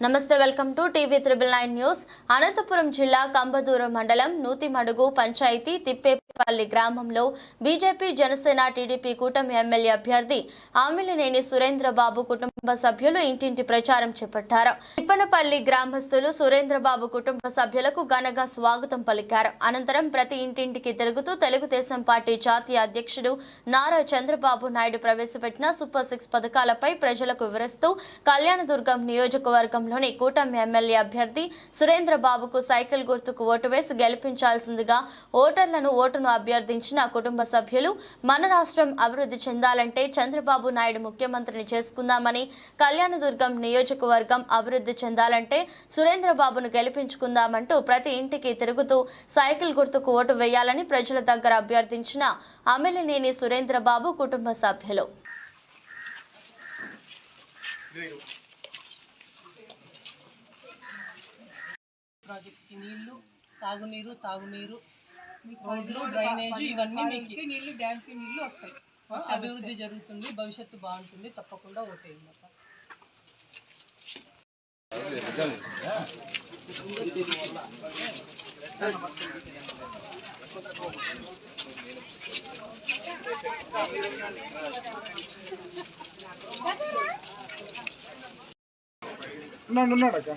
నమస్తే welcome to TV triple nine news. Anantapuram జిల్లా కంబదూరం మండలం నూతిమడుగు పంచాయతీ తిప్పేపల్లి గ్రామంలో బీజేపీ జనసేన టీడీపీ కూటమి ఎమ్మెల్యే అభ్యర్థి ఆమిలినేని సురేంద్రబాబు కుటుంబ సభ్యులు ఇంటింటి ప్రచారం చేపట్టారు. తిప్పనపల్లి గ్రామస్తులు సురేంద్రబాబు కుటుంబ సభ్యులకు ఘనంగా స్వాగతం పలికారు. అనంతరం ప్రతి ఇంటింటికి తిరుగుతూ తెలుగుదేశం పార్టీ జాతీయ అధ్యక్షుడు నారా చంద్రబాబు నాయుడు ప్రవేశపెట్టిన సూపర్ సిక్స్ పథకాలపై ప్రజలకు వివరిస్తూ కళ్యాణదుర్గం నియోజకవర్గంలోని కూటమి ఎమ్మెల్యే అభ్యర్థి సురేంద్రబాబుకు సైకిల్ గుర్తుకు ఓటు వేసి గెలిపించాల్సిందిగా ఓటర్లను ఓటును అభ్యర్థించిన కుటుంబ సభ్యులు మన రాష్ట్రం అభివృద్ధి చెందాలంటే చంద్రబాబు నాయుడు ముఖ్యమంత్రిని చేసుకుందామని కళ్యాణదుర్గం నియోజకవర్గం అభివృద్ధి చెందాలంటే సురేంద్రబాబును గెలిపించుకుందామంటూ ప్రతి ఇంటికి తిరుగుతూ సైకిల్ గుర్తుకు ఓటు వేయాలని ప్రజల దగ్గర అభ్యర్థించిన అమిలినేని సురేంద్రబాబు కుటుంబ సభ్యులు. ప్రాజెక్ట్కి నీళ్ళు సాగునీరు తాగునీరు రోడ్లు డ్రైనేజ్ ఇవన్నీ మీకు నీళ్ళు డ్యామ్కి నీళ్ళు వస్తాయి అభివృద్ధి జరుగుతుంది భవిష్యత్తు బాగుంటుంది తప్పకుండా ఓటేయండి అక్క. ఉన్నాడు ఉన్నాడు అక్క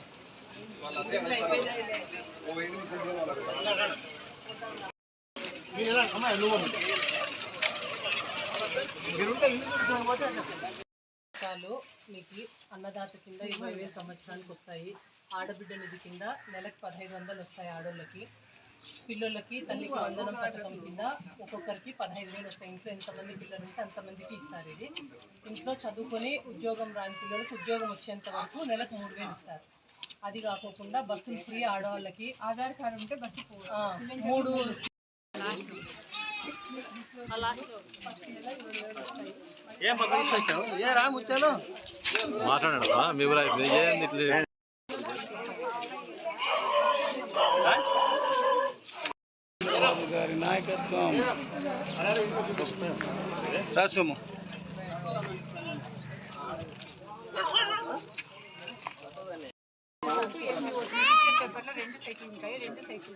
మీకు అన్నదాత కింద ఇరవై వేలు సంవత్సరానికి వస్తాయి. ఆడబిడ్డ నిధి కింద నెలకు పదహైదు వందలు వస్తాయి ఆడోళ్ళకి. పిల్లలకి తల్లికి వందనం పథకం కింద ఒక్కొక్కరికి పదహైదు వేలు వస్తాయి. ఇంట్లో ఎంతమంది పిల్లలు ఉంటే అంతమందికి ఇస్తారు ఇది. ఇంట్లో చదువుకొని ఉద్యోగం రాని పిల్లలకు ఉద్యోగం వచ్చేంత వరకు నెలకు మూడు వేలు ఇస్తారు. అది కాకోకుండా బస్సులు ఫ్రీ ఆడవాళ్ళకి. ఆధార్ కార్డు ఉంటే బస్సు మూడు మాట్లాడమ్మా మీ ఊరా ఏంది ఇట్లా గారి నాయకత్వం రాసము ఇచ్చే పేపర్లో రెండు సైకిల్ ఉంటాయి. రెండు సైకిల్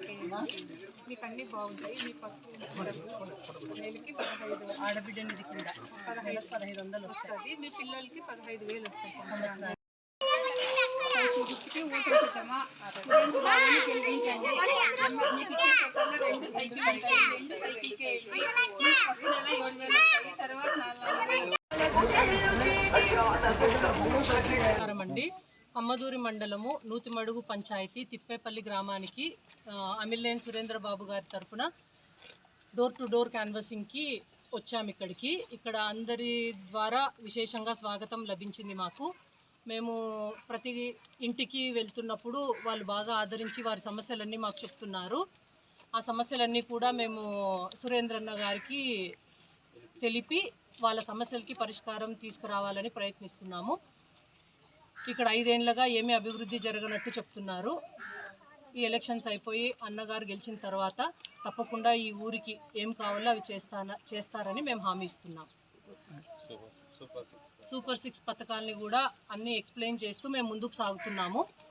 మీకు అన్ని బాగుంటాయి. మీ పసుపు నెలకి పదహైదు ఆడబిడ్డ నిధి కింద నెలకు పదహైదు వందలు వస్తాయి. వస్తుంది. మీ పిల్లలకి పదహైదు వేలు వస్తాయి. సంవత్సరానికి. సైకిల్ గుర్తుకి ఓటేసుకుంటామా రెండు బాబుని గెలిపించండి మీకు ఇచ్చే పేపర్లో రెండు సైకిల్ ఉంటాయి రెండు సైకిల్కి ఫస్ట్ నెల ఏడు వేలు వస్తాయి తర్వాత నాలుగు అండి అమ్మదూరి మండలము నూతిమడుగు పంచాయతీ తిప్పేపల్లి గ్రామానికి అమిలేన్ సురేంద్రబాబు సురేంద్ర బాబు గారి తరఫున డోర్ టు డోర్ క్యాన్వసింగ్కి వచ్చాము ఇక్కడికి. ఇక్కడ అందరి ద్వారా విశేషంగా స్వాగతం లభించింది మాకు. మేము ప్రతి ఇంటికి వెళ్తున్నప్పుడు వాళ్ళు బాగా ఆదరించి వారి సమస్యలన్నీ మాకు చెప్తున్నారు. ఆ సమస్యలన్నీ కూడా మేము సురేంద్రన్న గారికి తెలిపి వాళ్ళ సమస్యలకి పరిష్కారం తీసుకురావాలని ప్రయత్నిస్తున్నాము. ఇక్కడ ఐదేళ్ళుగా ఏమీ అభివృద్ధి జరగనట్టు చెప్తున్నారు. ఈ ఎలక్షన్స్ అయిపోయి అన్నగారు గెలిచిన తర్వాత తప్పకుండా ఈ ఊరికి ఏం కావాలో అవి చేస్తాన చేస్తారని మేము హామీ ఇస్తున్నాం. సూపర్ సిక్స్ పథకాలని కూడా అన్నీ ఎక్స్ప్లెయిన్ చేస్తూ మేము ముందుకు సాగుతున్నాము.